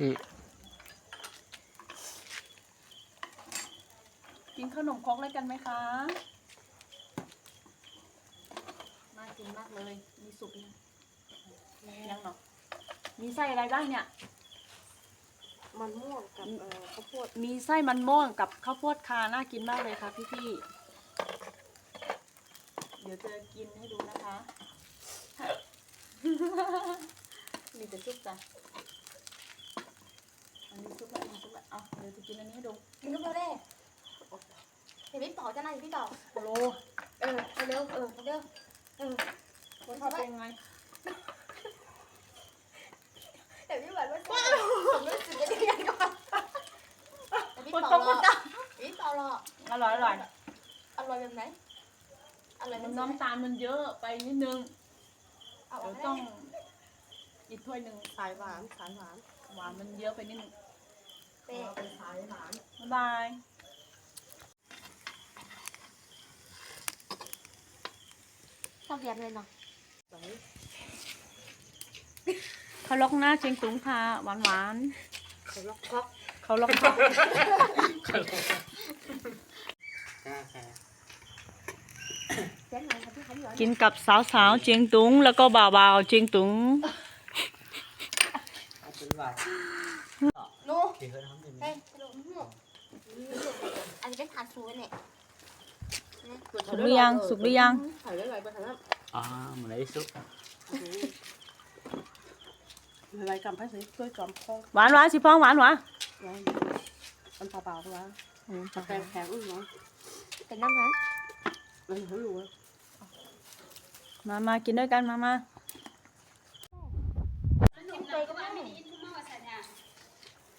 อืมกินขนมครกเลยกันไหมคะน่ากินมากเลย มีสุกยังยังเนาะมีไส้อะไรบ้างเนี่ย มันม่วงกับเอ่อข้าวโพดมีไส้มันม่วงกับข้าวโพดคาน่ากินมากเลยค่ะพี่ๆเดี๋ยวจะกินให้ดูนะคะ มีแต่ซุปจ้ะ อันนี้ซุปละอันนี้ซุปละ เอาเดี๋ยวจะกินอันนี้ให้ดูกินลูกเดียวได้เดี๋ยวพี่ต่อจะไหนพี่ต่อโอ้โหเออเอาเร็วเออเอาเร็วเออรสชาติเป็นไงเดี๋ยวพี่บอกว่าผมรู้สึกจะได้ยังไงก่อนแต่พี่คนต่อตกรคอนตกพี่ต่อรออร่อยอร่อยอร่อยแบบไหนอร่อยมันน้ำน้ำตาลมันเยอะไปนิดนึงเอาเดี๋ยวต้ต้อองงอีกถ้วยหนึ่งสายหวานสายหวานหวานมันเยอะไปนิดนึงเป๊ะเป็นสายหวานบ๊ายบายชอบแบบเลยเนาะเขาล็อกหน้าเชียงตุงค่ะหวานหวานเขาล็อกก๊อกๆเขาล็อกกล้าแค่เสียงไหนครับพี่คะพี่หวานกินกับสาวๆเชียงตุง แล้วก็บ่าวๆเชียงตุง ลูกบี้ยลูกลูกอันนี้เป็นผัดชูเนี่ยสุกหรือยังสุกหรือยัง ถ่าเได้ไรไปถ่ายแล้ว à mà lấy xúc ไรกำพัดสีด้วยกำพองหวานหวานสีพ้องหวานหวานะมันเปล่าๆวะแข็งแข็งอุ้ยเนาะเป็นน้ำนะมันเขารู้ว่ามามากินด้วยกันมามา กินไปก็ไม่ได้